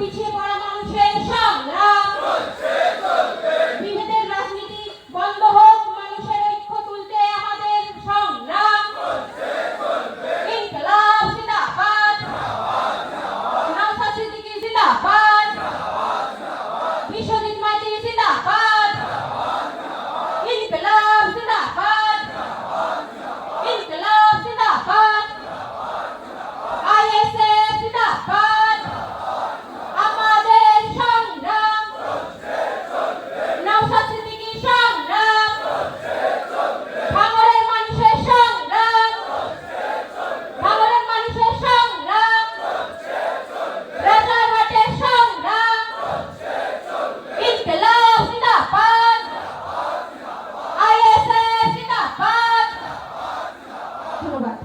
পিছিয়ে পড়া মানুষের সব 怎么办？